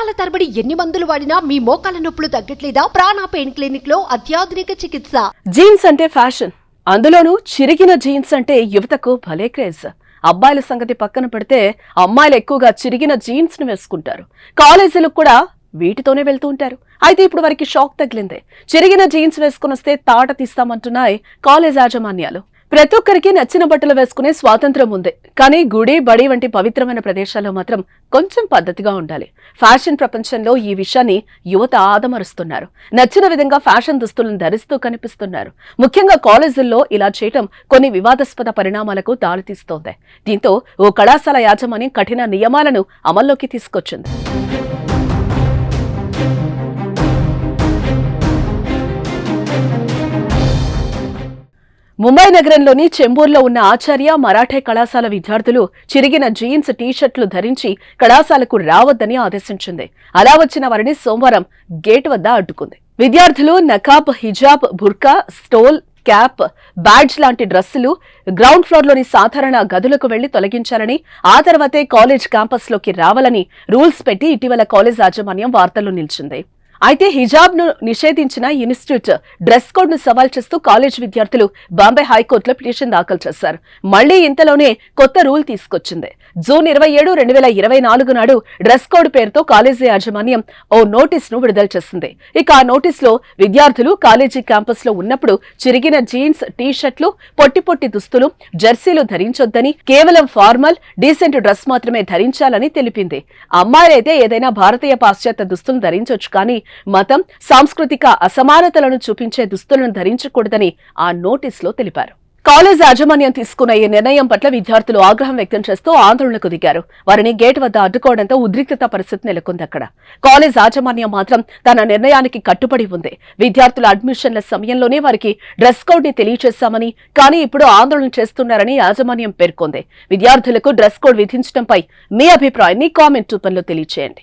సంవత్సరాల తరబడి ఎన్ని మందులు వాడినా మీ మోకాల నొప్పులు తగ్గట్లేదా? ప్రాణ పెయిన్ క్లినిక్లో అత్యాధునిక చికిత్స. జీన్స్ అంటే ఫ్యాషన్. అందులోనూ చిరిగిన జీన్స్ అంటే యువతకు భలే క్రేజ్. అబ్బాయిల సంగతి పక్కన పెడితే అమ్మాయిలు ఎక్కువగా చిరిగిన జీన్స్ను వేసుకుంటారు. కాలేజీలకు కూడా వీటితోనే వెళ్తూ ఉంటారు. అయితే ఇప్పుడు వారికి షాక్ తగిలిందే. చిరిగిన జీన్స్ వేసుకుని వస్తే తాట తీస్తామంటున్నాయి కాలేజ్ యాజమాన్యాలు. ప్రతి ఒక్కరికి నచ్చిన బట్టలు వేసుకునే స్వాతంత్రం ఉంది. కానీ గుడి బడి వంటి పవిత్రమైన ప్రదేశాల్లో మాత్రం కొంచెం పద్ధతిగా ఉండాలి. ఫ్యాషన్ ప్రపంచంలో ఈ విషయాన్ని యువత ఆదమరుస్తున్నారు. నచ్చిన విధంగా ఫ్యాషన్ దుస్తులను ధరిస్తూ కనిపిస్తున్నారు. ముఖ్యంగా కాలేజీల్లో ఇలా చేయటం కొన్ని వివాదాస్పద పరిణామాలకు దారితీస్తోంది. దీంతో ఓ కళాశాల యాజమాన్యం కఠిన నియమాలను అమల్లోకి తీసుకొచ్చింది. ముంబై నగరంలోని చెంబూర్లో ఉన్న ఆచార్య మరాఠే కళాశాల విద్యార్థులు చిరిగిన జీన్స్ టీషర్ట్లు ధరించి కళాశాలకు రావద్దని ఆదేశించింది. అలా వచ్చిన వారిని సోమవారం గేట్ వద్ద అడ్డుకుంది. విద్యార్థులు నకాబ్ హిజాబ్ బుర్కా స్టోల్ క్యాప్ బ్యాడ్జ్ లాంటి డ్రెస్సులు గ్రౌండ్ ఫ్లోర్లోని సాధారణ గదులకు వెళ్ళి తొలగించాలని ఆ తర్వాతే కాలేజ్ క్యాంపస్లోకి రావాలని రూల్స్ పెట్టి ఇటీవల కాలేజ్ యాజమాన్యం వార్తల్లో నిలిచింది. అయితే హిజాబ్ను నిషేధించిన ఇన్స్టిట్యూట్ డ్రెస్ కోడ్ను సవాల్ చేస్తూ కాలేజ్ విద్యార్థులు బాంబే హైకోర్టులో పిటిషన్ దాఖలు చేశారు. మళ్ళీ ఇంతలోనే కొత్త రూల్ తీసుకొచ్చింది. జూన్ ఇరవై ఏడు రెండు వేల ఇరవై నాలుగు నాడు డ్రెస్ కోడ్ పేరుతో కాలేజీ యాజమాన్యం ఓ నోటీస్ను విడుదల చేసింది. ఇక ఆ నోటీస్లో విద్యార్థులు కాలేజీ క్యాంపస్లో ఉన్నప్పుడు చిరిగిన జీన్స్ టీ షర్ట్లు పొట్టి పొట్టి దుస్తులు జెర్సీలు ధరించొద్దని కేవలం ఫార్మల్ డీసెంట్ డ్రెస్ మాత్రమే ధరించాలని తెలిపింది. అమ్మాయిలైతే ఏదైనా భారతీయ పాశ్చాత్య దుస్తులు ధరించొచ్చు కానీ మతం సాంస్కృతిక అసమానతలను చూపించే దుస్తులను ధరించకూడదని ఆ నోటీసులో తెలిపారు. కాలేజ్ యాజమాన్యం తీసుకున్న ఈ నిర్ణయం పట్ల విద్యార్థులు ఆగ్రహం వ్యక్తం చేస్తూ ఆందోళనకు దిగారు. వారిని గేట్ వద్ద అడ్డుకోవడంతో ఉద్రిక్తత పరిస్థితి నెలకొంది అక్కడ. కాలేజ్ యాజమాన్యం మాత్రం తన నిర్ణయానికి కట్టుబడి ఉంది. విద్యార్థుల అడ్మిషన్ల సమయంలోనే వారికి డ్రెస్ కోడ్ని తెలియజేశామని కానీ ఇప్పుడు ఆందోళన చేస్తున్నారని యాజమాన్యం పేర్కొంది. విద్యార్థులకు డ్రెస్ కోడ్ విధించడంపై మీ అభిప్రాయాన్ని కామెంట్ రూపంలో తెలియజేయండి